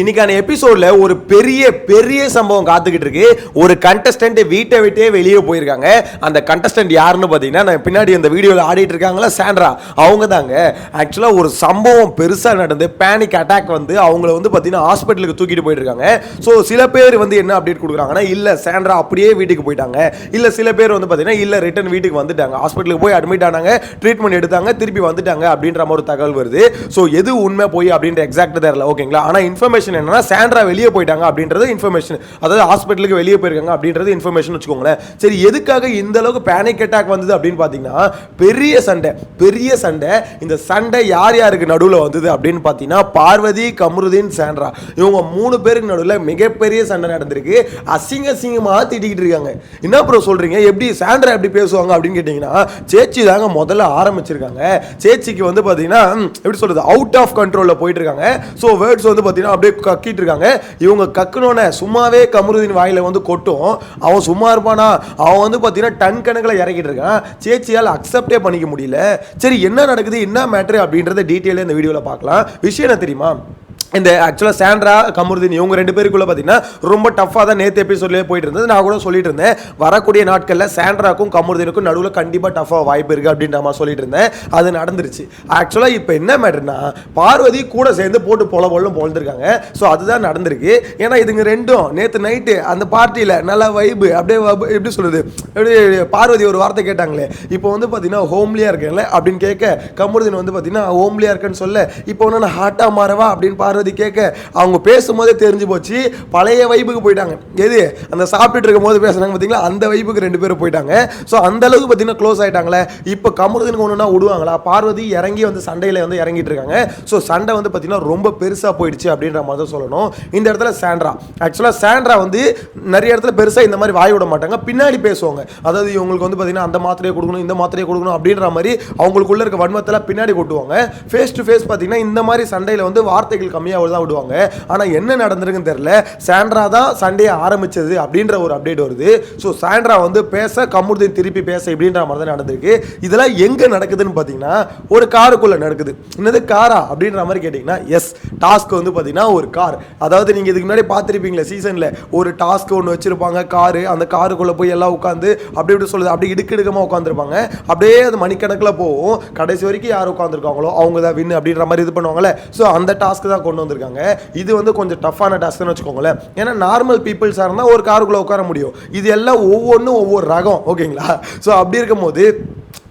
இன்னைக்கான எபிசோட்ல ஒரு பெரிய பெரிய சம்பவம் காத்துக்கிட்டு இருக்கு ஒரு கண்டஸ்டன்ட் வீட்டை விட்டே வெளியே போயிருக்காங்க. அந்த கண்டஸ்டன்ட் யாருன்னு பார்த்தீங்கன்னா நான் பின்னாடி அந்த வீடியோவில் ஆடிட்டு இருக்காங்களா சாண்ட்ரா. அவங்க தாங்க ஆக்சுவலாக ஒரு சம்பவம் பெருசாக நடந்து பேனிக் அட்டாக் வந்து அவங்கள வந்து பார்த்தீங்கன்னா ஹாஸ்பிட்டலுக்கு தூக்கிட்டு போயிட்டுருக்காங்க ஸோ சில பேர் வந்து என்ன அப்டேட் கொடுக்குறாங்கன்னா இல்லை சாண்ட்ரா அப்படியே வீட்டுக்கு போயிட்டாங்க. இல்லை சில பேர் வந்து பார்த்தீங்கன்னா இல்லை ரிட்டன் வீட்டுக்கு வந்துட்டாங்க. ஹாஸ்பிட்டலுக்கு போய் அட்மிட் ஆனாங்க. ட்ரீட்மெண்ட் எடுத்தாங்க. திருப்பி வந்துட்டாங்க. அப்படின்ற மாதிரி ஒரு தகவல் வருது. ஸோ எது உண்மை போய் அப்படின்ற எக்ஸாக்ட் தெரியல. ஓகேங்களா ஆனால் இன்ஃபர்மேஷன் என்னன்னா சாண்ட்ரா வெளியே போயிட்டாங்க அப்படின்றது இன்ஃபர்மேஷன் அதாவது ஹாஸ்பிட்டலுக்கு வெளியே போயிருக்காங்க அப்படின்றது இன்ஃபர்மேஷன் வச்சுக்கோங்களேன். சரி எதுக்காக இந்த அளவுக்கு பேனிக் அட்டாக் வந்தது அப்படின்னு பார்த்தீங்கன்னா பெரிய சண்டை பெரிய சண்டை. இந்த சண்டை யார் யாருக்கு நடுவில் வந்தது அப்படின்னு பார்த்தீங்கன்னா பார்வதி கமருதீன் சாண்ட்ரா இவங்க மூணு பேருக்கு நடுவில் மிகப்பெரிய சண்டை நடந்திருக்கு. அசிங்க அசிங்கமாக திட்டிக்கிட்டு இருக்காங்க. என்ன ப்ரோ சொல்றீங்க? எப்படி சாண்ட்ரா எப்படி பேசுவாங்க அப்படின்னு கேட்டிங்கன்னா சேச்சி தாங்க முதல்ல ஆரம்பிச்சிருக்காங்க. சேச்சிக்கு வந்து பார்த்தீங்கன்னா எப்படி சொல்றது அவுட் ஆஃப் கண்ட்ரோலில் போயிட்டு இருக்காங்க. ஸோ வேர்ட்ஸ் வந்து பார்த்தீங்கன்னா அப்படியே கக்கிட்டு இருக்காங்க இவங்க கக்குனோன்னே சும்மாவே கமருதீன் வாயில வந்து கொட்டும். அவன் சும்மா இருப்பானா? அவன் வந்து பார்த்தீங்கன்னா டன் கணக்கில் இறக்கிட்டு இருக்கான். சேச்சியால் அக்செப்டே பண்ணிக்க முடியல. சரி என்ன நடக்குது? என்ன மேட்ரு? அப்படின்றத டீட்டெயிலாக இந்த வீடியோவில் பார்க்கலாம். விஷயம் என்ன தெரியுமா? இந்த ஆக்சுவலாக சாண்ட்ரா கமருதீன் இவங்க ரெண்டு பேருக்குள்ள பார்த்தீங்கன்னா ரொம்ப டஃப்பாக தான் நேற்று எபிசோட்லேயே போயிட்டு இருந்தது நான் கூட சொல்லிட்டு இருந்தேன் வரக்கூடிய நாட்களில் சாண்ட்ராக்கும் கமருதீனுக்கும் நடுவில் கண்டிப்பாக டஃப்பாக வாய்ப்பு இருக்குது அப்படின்ற மாதிரி சொல்லிட்டு இருந்தேன் அது நடந்துருச்சு. ஆக்சுவலாக இப்போ என்ன மேட்டர்னா பார்வதி கூட சேர்ந்து போட்டு பொல பொல்லும் பொழுதுருக்காங்க ஸோ அதுதான் நடந்திருக்கு. ஏன்னா இதுங்க ரெண்டும் நேற்று நைட்டு அந்த பார்ட்டியில் நல்ல வைபு அப்படியே எப்படி சொல்கிறது எப்படி பார்வதி ஒரு வார்த்தை கேட்டாங்களே இப்போ வந்து பார்த்தீங்கன்னா ஹோம்லியாக இருக்கேன்ல அப்படின்னு கேட்க கமருதீன் வந்து பார்த்தீங்கன்னா ஹோம்லியாக இருக்கேன்னு சொல்ல இப்போ ஒன்று நான் ஹாட்டாக மாறவா? அப்படின்னு பார்வதி கேட்க அவங்க பேசும்போதே தெரிஞ்சு போச்சு. பழைய வைப்புக்கு போயிட்டாங்க. எது? அந்த சாப்பிட்டுட்டு இருக்கும்போது பேசுனாங்க பார்த்தீங்களா? அந்த வைப்புக்கு ரெண்டு பேரும் போயிட்டாங்க. ஸோ அந்த அளவுக்கு பார்த்தீங்கன்னா க்ளோஸ் ஆயிட்டாங்களே. இப்போ கமருதீனுக்கு ஒன்றுனா விடுவாங்களா? பார்வதி இறங்கி வந்து சண்டையில் வந்து இறங்கிட்டு இருக்காங்க. ஸோ சண்டை வந்து பார்த்தீங்கன்னா ரொம்ப பெருசாக போயிடுச்சு அப்படின்ற மாதிரி தான் சொல்லணும். இந்த இடத்துல சாண்ட்ரா. ஆக்சுவலாக சாண்ட்ரா வந்து நிறைய இடத்துல பெருசாக இந்த மாதிரி வாய் விட மாட்டாங்க. பின்னாடி பேசுவாங்க. அதாவது இவங்களுக்கு வந்து பார்த்தீங்கன்னா அந்த மாத்திரையை கொடுக்கணும் இந்த மாத்திரையை கொடுக்கணும் அப்படின்ற மாதிரி அவங்களுக்குள்ள இருக்க வன்மத்தில் பின்னாடி கொட்டுவாங்க. ஃபேஸ் டு ஃபேஸ் பார்த்தீங்கன்னா இந்த மாதிரி சண்டையில் வந்து வார்த்தைகள் கம்மியாக தான் விடுவாங்க. ஆனால் என்ன நடந்திருக்குன்னு தெரியல. சாண்ட்ரா தான் சண்டையை ஆரம்பித்தது அப்படின்ற ஒரு அப்டேட் வருது. ஸோ சாண்ட்ரா வந்து பேச கமுர்தீன் திருப்பி பேச இப்படின்ற மாதிரி தான் நடந்திருக்கு. இதெல்லாம் எங்கே நடக்குதுன்னு பார்த்தீங்கன்னா ஒரு காருக்குள்ளே நடக்குது. என்னது காரா அப்படின்ற மாதிரி கேட்டிங்கன்னா எஸ் டாஸ்க் வந்து பார்த்தீங்கன்னா ஒரு கார் அதாவது நீங்கள் இதுக்கு முன்னாடி பார்த்துருப்பீங்களே சீசனில் ஒரு டாஸ்க் ஒன்று வச்சுருப்பாங்க காரு அந்த காருக்குள்ளே போய் எல்லாம் உட்காந்து அப்படி இப்படி சொல்லுது. அப்படி இடுக்கிடுக்கமாக உட்காந்துருப்பாங்க அப்படியே அது மணிக்கணக்கில் போகும். கடைசி வரைக்கும் யார் உட்காந்துருக்காங்களோ அவங்க தான் வின் அப்படின்ற மாதிரி இது பண்ணுவாங்கல்ல. ஸோ அந்த டாஸ்க் தான் கொண்டு வந்திருக்காங்க. இது வந்து கொஞ்சம் டஃப்பான டாஸ்க்னு வச்சுக்கோங்களேன். ஏன்னா நார்மல் பீப்புள்ஸாக இருந்தால் ஒரு காருக்குள்ளே உட்கார முடியும். இது எல்லாம் ஒவ்வொன்றும் ஒவ்வொரு ரகம் ஓகேங்களா? ஸோ அப்படி இருக்கும்போது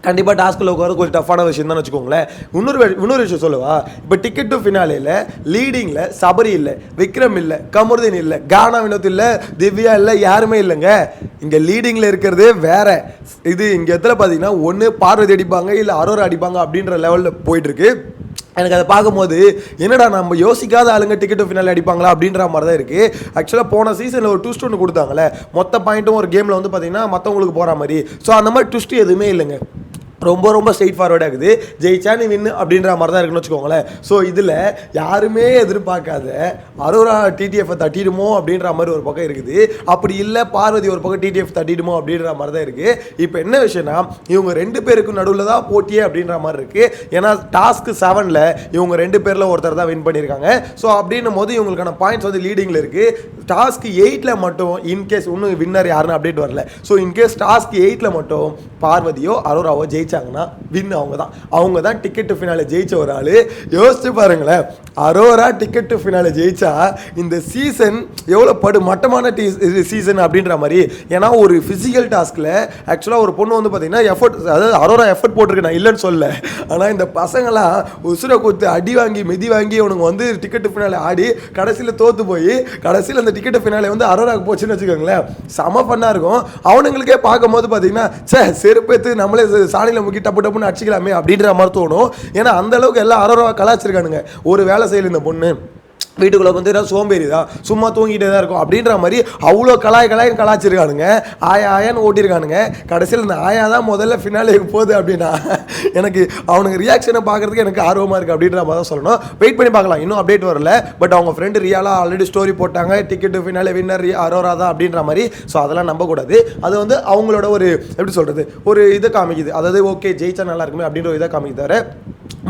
கண்டிப்பாக டாஸ்கில் உட்கார கொஞ்சம் டஃப்பான விஷயம் தான் வச்சுக்கோங்களேன். இன்னொரு இன்னொரு விஷயம் சொல்லுவா. இப்போ டிக்கெட் டு ஃபினாலேயில் லீடிங்கில் சபரி இல்லை விக்ரம் இல்லை கமருதீன் இல்லை கானா வினோத் இல்லை திவ்யா இல்லை யாருமே இல்லைங்க. இங்கே லீடிங்கில் இருக்கிறதே வேற. இது இங்கே இடத்துல பார்த்தீங்கன்னா ஒன்று பார்வதி அடிப்பாங்க இல்லை அரோரா அடிப்பாங்க அப்படின்ற லெவலில் போயிட்டுருக்கு எனக்கு அதை பார்க்கும்போது என்னடா நம்ம யோசிக்காத ஆளுங்க டிக்கெட் ஃபினாலே அடிப்பாங்களா அப்படின்ற மாதிரி தான் இருக்குது ஆக்சுவலாக போன சீசனில் ஒரு ட்விஸ்ட் ஒன்று கொடுத்தாங்களே மொத்த பாயிண்ட்டும் ஒரு கேமில் வந்து பார்த்தீங்கன்னா மற்றவங்களுக்கு போகிற மாதிரி. ஸோ அந்த மாதிரி ட்விஸ்ட்டு எதுவுமே இல்லைங்க. ரொம்ப ரொம்ப ஸ்ட்ரெயிட் ஃபார்வர்டாக இருக்குது ஜெயிச்சா நீ வின்னு அப்படின்ற மாதிரி தான் இருக்குன்னு வச்சுக்கோங்களேன். ஸோ இதில் யாருமே எதிர்பார்க்காத அரோரா டிடிஎஃப் தட்டிடுமோ அப்படின்ற மாதிரி ஒரு பக்கம் இருக்குது. அப்படி இல்லை பார்வதி ஒரு பக்கம் டிடிஎஃப் தட்டிடுமோ அப்படின்ற மாதிரி தான் இருக்குது இப்போ என்ன விஷயம்னா இவங்க ரெண்டு பேருக்கும் நடுவில் தான் போட்டியே அப்படின்ற மாதிரி இருக்குது ஏன்னா டாஸ்க் செவனில் இவங்க ரெண்டு பேரில் ஒருத்தர் தான் வின் பண்ணியிருக்காங்க. ஸோ அப்படின்னும் போது இவங்களுக்கான பாயிண்ட்ஸ் வந்து லீடிங்கில் இருக்குது டாஸ்க் எயிட்டில் மட்டும் இன்கேஸ் இன்னும் வின்னர் யாருன்னு அப்டேட் வரல. ஸோ இன்கேஸ் டாஸ்க் எயிட்டில் மட்டும் பார்வதியோ அரோராவோ ஜெயிச்சாங்கன்னா வின் அவங்க தான் அவங்க தான் டிக்கெட் டு ஃபினாலே ஜெயிச்ச ஒரு ஆள். யோசிச்சு பாருங்களேன். அரோரா டிக்கெட் டு ஃபினாலே ஜெயிச்சா இந்த சீசன் எவ்வளோ படு மட்டமான டீ சீசன் அப்படின்ற மாதிரி. ஏன்னா ஒரு ஃபிசிக்கல் டாஸ்கில் ஆக்சுவலாக ஒரு பொண்ணு வந்து பார்த்தீங்கன்னா எஃபர்ட் அதாவது அரோரா எஃபர்ட் போட்டிருக்கு நான் இல்லைன்னு சொல்ல ஆனால் இந்த பசங்களாம் உசுரை கொடுத்து அடி வாங்கி மிதி வாங்கி அவனுங்க வந்து டிக்கெட் ஃபினாலே ஆடி கடைசியில் தோத்து போய் கடைசியில் அந்த டிக்கெட் ஃபினாலே வந்து அரோராக்கு போச்சுன்னு வச்சுக்கோங்களேன். செம ஃபன்னாக இருக்கும். அவனுங்களுக்கே பார்க்கும்போது பார்த்தீங்கன்னா சே செருப்பேத்து நம்மளே சாணியில் நமக்கு டப்பு டப்புன்னு அடிச்சிக்கலாமே அப்படின்ற மாதிரி தோணும். ஏன்னா அந்த அளவுக்கு எல்லாம் அரோரவா கலாச்சிருக்கானுங்க. ஒரு வேலை செய்யல இந்த பொண்ணு. வீட்டுக்குள்ளே வந்து ஏதாவது சோம்பேறி தான் சும்மா தூங்கிட்டே தான் இருக்கும். அப்படின்ற மாதிரி அவ்வளோ கலாய் கலாய்னு கலாச்சிருக்கானுங்க ஆயா ஆயான்னு ஓட்டியிருக்கானுங்க கடைசியில் இந்த ஆயா தான் முதல்ல ஃபினாலேக்கு போகுது அப்படின்னா எனக்கு அவனுக்கு ரியாக்ஷனை பார்க்கறதுக்கு எனக்கு ஆர்வமாக இருக்குது அப்படின்ற மாதிரி தான் சொல்லணும். வெயிட் பண்ணி பார்க்கலாம். இன்னும் அப்டேட் வரல. பட் அவங்க ஃப்ரெண்டு ரியாலாக ஆல்ரெடி ஸ்டோரி போட்டாங்க. டிக்கெட்டு ஃபினாலே வின்னர் அரோரா தான் அப்படின்ற மாதிரி. ஸோ அதெல்லாம் நம்பக்கூடாது. அது வந்து அவங்களோட ஒரு எப்படி சொல்கிறது ஒரு இதை காமிக்குது. அதாவது ஓகே ஜெயிச்சா நல்லா இருக்குமே அப்படின்ற ஒரு இதை காமிக்குது தவிர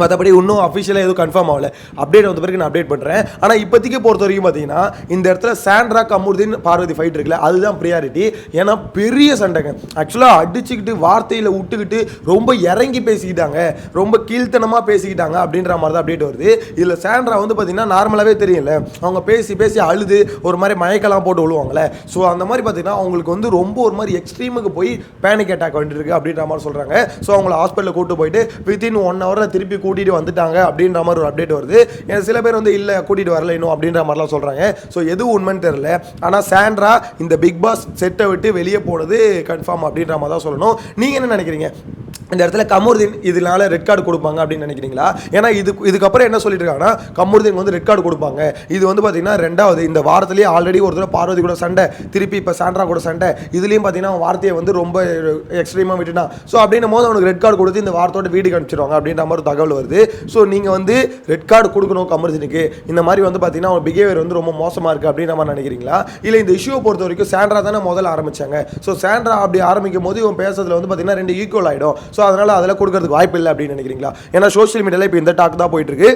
மற்றபடி இன்னும் அஃபிஷியலாக எதுவும் கன்ஃபார்ம் ஆகல. அப்டேட் வந்த பிறகு நான் அப்டேட் பண்ணுறேன் ஆனால் இப்போதைக்கு பொறுத்த வரைக்கும் பார்த்தீங்கன்னா இந்த இடத்துல சாண்ட்ரா கமுருதீன் பார்வதி ஃபைட் இருக்குல்ல அதுதான் ப்ரியாரிட்டி ஏன்னா பெரிய சண்டைங்க. ஆக்சுவலாக அடிச்சுக்கிட்டு வார்த்தையில் விட்டுக்கிட்டு ரொம்ப இறங்கி பேசிக்கிட்டாங்க. ரொம்ப கீழ்த்தனமாக பேசிக்கிட்டாங்க அப்படின்ற மாதிரி தான் அப்டேட் வருது. இதில் சாண்ட்ரா வந்து பார்த்தீங்கன்னா நார்மலாகவே தெரியல அவங்க பேசி பேசி அழுது ஒரு மாதிரி மயக்கெல்லாம் போட்டு விழுவாங்களே ஸோ அந்த மாதிரி பார்த்தீங்கன்னா அவங்களுக்கு வந்து ரொம்ப ஒரு மாதிரி எக்ஸ்ட்ரீமுக்கு போய் பேனிக் அட்டாக் வேண்டியிருக்கு அப்படின்ற மாதிரி சொல்கிறாங்க ஸோ அவங்கள ஹாஸ்பிட்டலில் கூட்டு போயிட்டு வித்தின் ஒன் ஹவரில் திருப்பி கூட்டிகிட்டு வந்துட்டாங்க அப்படின்ற மாதிரி ஒரு அப்டேட் வருது. ஏன்னா சில பேர் வந்து இல்லை கூட்டிகிட்டு வரல இன்னும் அப்படின்ற மாதிரிலாம் சொல்கிறாங்க ஸோ எது உண்மைன்னு தெரில ஆனால் சாண்ட்ரா இந்த பிக் பாஸ் செட்டை விட்டு வெளியே போனது கன்ஃபார்ம் அப்படின்ற மாதிரி தான் சொல்லணும். நீங்கள் என்ன நினைக்கிறீங்க? இந்த இடத்துல கமருதீன் இதனால ரெட் கார்டு கொடுப்பாங்க அப்படின்னு நினைக்கிறீங்களா? ஏன்னா இது இதுக்கப்புறம் என்ன சொல்லிட்டு இருக்காங்கன்னா கமருதீன் வந்து ரெட் கார்டு கொடுப்பாங்க. இது வந்து பார்த்தீங்கன்னா ரெண்டாவது இந்த வாரத்திலேயே ஆல்ரெடி ஒரு தடவை பார்வதி கூட சண்டை திருப்பி இப்போ சாண்ட்ரா கூட சண்டை. இதுலேயும் பார்த்தீங்கன்னா அவன் வார்த்தையை வந்து ரொம்ப எக்ஸ்ட்ரீமாக விட்டுட்டான். ஸோ அப்படின்னும் போது அவனுக்கு ரெட் கார்டு கொடுத்து இந்த வாரத்தோட வீடு அனுப்பிச்சிருவாங்க அப்படின்ற மாதிரி ஒரு தகவல் வருது. ஸோ நீங்கள் வந்து ரெட் கார்டு கொடுக்கணும் கமருதீனுக்கு. இந்த மாதிரி வந்து பார்த்தீங்கன்னா அவன் பிஹேவியர் வந்து ரொம்ப மோசமாக இருக்குது அப்படின்ற மாதிரி நினைக்கிறீங்களா? இல்லை இந்த இஷ்யூவை பொறுத்த வரைக்கும் சாண்ட்ரா தானே முதல்ல ஆரம்பித்தாங்க ஸோ சாண்ட்ரா அப்படி ஆரம்பிக்கும் போது இவன் பேசுறதுல வந்து பார்த்தீங்கன்னா ரெண்டு ஈக்குவல் ஆகிடும் ஸோ அதனால் அதில் கொடுக்கறதுக்கு வாய்ப்பு இல்லை அப்படின்னு நினைக்கிறீங்களா? ஏன்னா சோஷியல் மீடியாவில் இப்போ இந்த டாக் தான் போயிட்டு இருக்கு.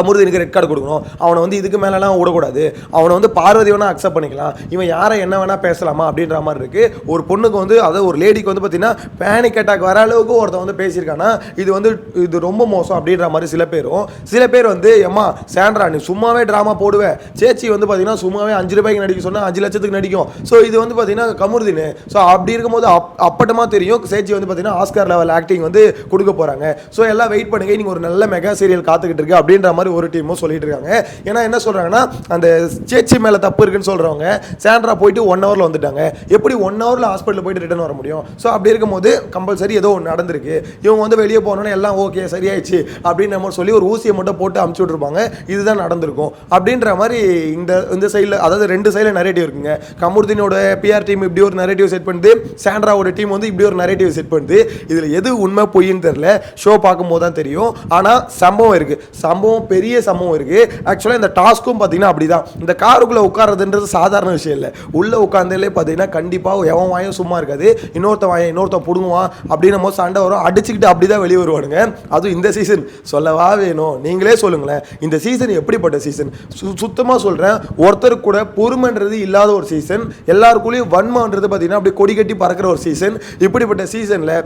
அமிர்தனுக்கு ரெட் கார்டு கொடுக்கணும். அவனை வந்து இதுக்கு மேலெலாம் விடக்கூடாது அவனை வந்து பார்வதி வேணா அக்செப்ட் பண்ணிக்கலாம். இவன் யாரை என்ன வேணால் பேசலாமா அப்படின்ற மாதிரி இருக்குது ஒரு பொண்ணுக்கு வந்து அதாவது ஒரு லேடிக்கு வந்து பார்த்தீங்கன்னா பேனிக் அட்டாக் வர அளவுக்கு ஒருத்தன் வந்து பேசியிருக்கானா இது வந்து இது ரொம்ப மோசம் அப்படின்ற மாதிரி சில பேரும் சில பேர் வந்து எம்மா சேண்ட்ரா நீ சும்மாவே ட்ராமா போடுவேன் சேச்சி வந்து பார்த்தீங்கன்னா சும்மாவே அஞ்சு ரூபாய்க்கு நடிக்க சொன்னால் அஞ்சு லட்சத்துக்கு நடிக்கும். ஸோ இது வந்து பார்த்தீங்கன்னா கமுருதின் ஸோ அப்படி இருக்கும்போது அப் அப்பட்டமாக தெரியும் சேச்சி வந்து பார்த்தீங்கன்னா ஆஸ்கார் லெவல் ஆக்டிங் வந்து கொடுக்க போகிறாங்க ஸோ எல்லாம் வெயிட் பண்ணுங்க. நீங்கள் ஒரு நல்ல மெகா சீரியல் காத்துக்கிட்டு இருக்கு. அப்படின்ற மாதிரி ஒரு டீமும் சொல்லிட்டு இருக்காங்க. ஏன்னா என்ன சொல்கிறாங்கன்னா அந்த சேச்சி மேலே தப்பு இருக்குன்னு சொல்கிறவங்க சாண்ட்ரா போயிட்டு ஒன் ஹவரில் வந்துட்டாங்க. எப்படி ஒன் ஹவரில் ஹாஸ்பிட்டல் போயிட்டு ரிட்டர்ன் வர முடியும்? ஸோ அப்படி இருக்கும்போது கம்பல்சரி ஏதோ ஒன்று நடந்திருக்கு. இவங்க வந்து வெளியே போனோன்னே எல்லாம் ஓகே சரியாயிடுச்சு அப்படின்னு நம்ம சொல்லி ஒரு ஊசியை மட்டும் போட்டு அமுச்சு விட்ருப்பாங்க இதுதான் நடந்திருக்கும். அப்படின்ற மாதிரி இந்த இந்த சைடில் அதாவது ரெண்டு சைடில் நரேட்டிவ் இருக்குங்க. கமுர்தீனோட பிஆர் டீம் இப்படி ஒரு நரேட்டிவ் செட் பண்ணுது. சாண்ட்ராவோட டீம் வந்து இப்படி ஒரு நரேட்டிவ் செட் பண்ணுது. இதில் எது உண்மை பொய்ன்னு தெரில ஷோ பார்க்கும்போது தான் தெரியும். ஆனால் சம்பவம் இருக்குது சம்பவம் பெரிய சம்பவம் இருக்குது ஆக்சுவலாக இந்த டாஸ்க்கும் பார்த்தீங்கன்னா அப்படி தான் இந்த காருக்குள்ளே உட்காரதுன்றது சாதாரண விஷயம் இல்லை. உள்ளே உட்காந்தாலே பார்த்தீங்கன்னா கண்டிப்பாக எவன் வாயும் சும்மா இருக்காது. இன்னொருத்த வாயம் இன்னொருத்தன் பிடுங்குவான். அப்படின்னும் போது சண்டை வரும். அடிச்சுக்கிட்டு அப்படி தான் வெளியே வருவானுங்க. அதுவும் இந்த சீசன் சொல்லவா வேணும்? நீங்களே சொல்லுங்களேன். இந்த சீசன் எப்படிப்பட்ட சீசன் சு சுத்தமாக சொல்கிறேன் ஒருத்தருக்கு கூட பொறுமைன்றது இல்லாத ஒரு சீசன் எல்லாருக்குள்ளேயும் வன்மன்றது பார்த்தீங்கன்னா அப்படி கொடி கட்டி பறக்கிற ஒரு சீசன் இப்படிப்பட்ட சீசனில்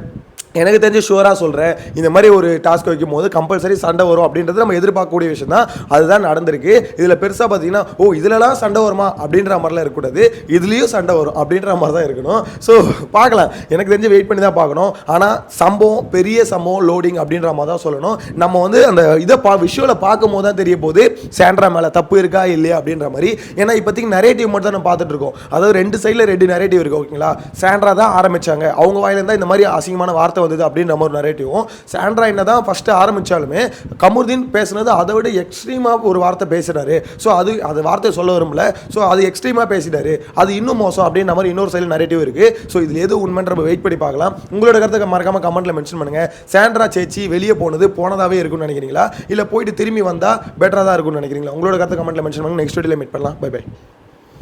எனக்கு தெரிஞ்சு ஷுவராக சொல்கிறேன் இந்த மாதிரி ஒரு டாஸ்க் வைக்கும் போது கம்பல்சரி சண்டை வரும் அப்படின்றது நம்ம எதிர்பார்க்கக்கூடிய விஷயம் தான் அதுதான் நடந்திருக்கு. இதில் பெருசாக பார்த்தீங்கன்னா ஓ இதுலலாம் சண்டை வருமா அப்படின்ற மாதிரிலாம் இருக்கக்கூடாது. இதுலேயும் சண்டை வரும் அப்படின்ற மாதிரி தான் இருக்கணும். ஸோ பார்க்கலாம். எனக்கு தெரிஞ்சு வெயிட் பண்ணி தான் பார்க்கணும். ஆனால் சம்பவம் பெரிய சம்பவம் லோடிங் அப்படின்ற மாதிரி தான் சொல்லணும். நம்ம வந்து அந்த இதை பா விஷுவலை பார்க்கும் போது தான் தெரிய போது சாண்ட்ரா மேலே தப்பு இருக்கா இல்லையா அப்படின்ற மாதிரி. ஏன்னா இப்போதைக்கு நரேட்டிவ் மட்டும் தான் நம்ம பார்த்துட்டு இருக்கோம் அதாவது ரெண்டு சைடில் ரெண்டு நரேட்டிவ் இருக்கு ஓகேங்களா சேண்ட்ரா தான் ஆரம்பித்தாங்க அவங்க வாயிலிருந்தால் இந்த மாதிரி அசிங்கமான வார்த்தை வந்தது அப்படின்னு நம்ம ஒரு நரேட்டிவும் சாண்ட்ரா என்ன தான் ஃபஸ்ட்டு ஆரம்பித்தாலுமே கமுர்தீன் பேசுனது அதை விட எக்ஸ்ட்ரீமாக ஒரு வார்த்தை பேசுகிறாரு ஸோ அது அது வார்த்தை சொல்ல வரும்ல ஸோ அது எக்ஸ்ட்ரீமாக பேசிட்டாரு அது இன்னும் மோசம் அப்படின்ற மாதிரி இன்னொரு சைடில் நரேட்டிவ் இருக்குது ஸோ இதில் எது உண்மைன்ற நம்ம வெயிட் பண்ணி பார்க்கலாம். உங்களோட கருத்தை மறக்காமல் கமெண்ட்டில் மென்ஷன் பண்ணுங்கள் சாண்ட்ரா சேச்சி வெளியே போனது போனதாகவே இருக்கும்னு நினைக்கிறீங்களா? இல்லை போயிட்டு திரும்பி வந்தால் பெட்டராக தான் இருக்கும்னு நினைக்கிறீங்களா? உங்களோட கருத்தை கமெண்ட்டில் மென்ஷன் பண்ணுங்க. நெக்ஸ்ட் வீடியோவில் மீட் பண்ணலாம். By by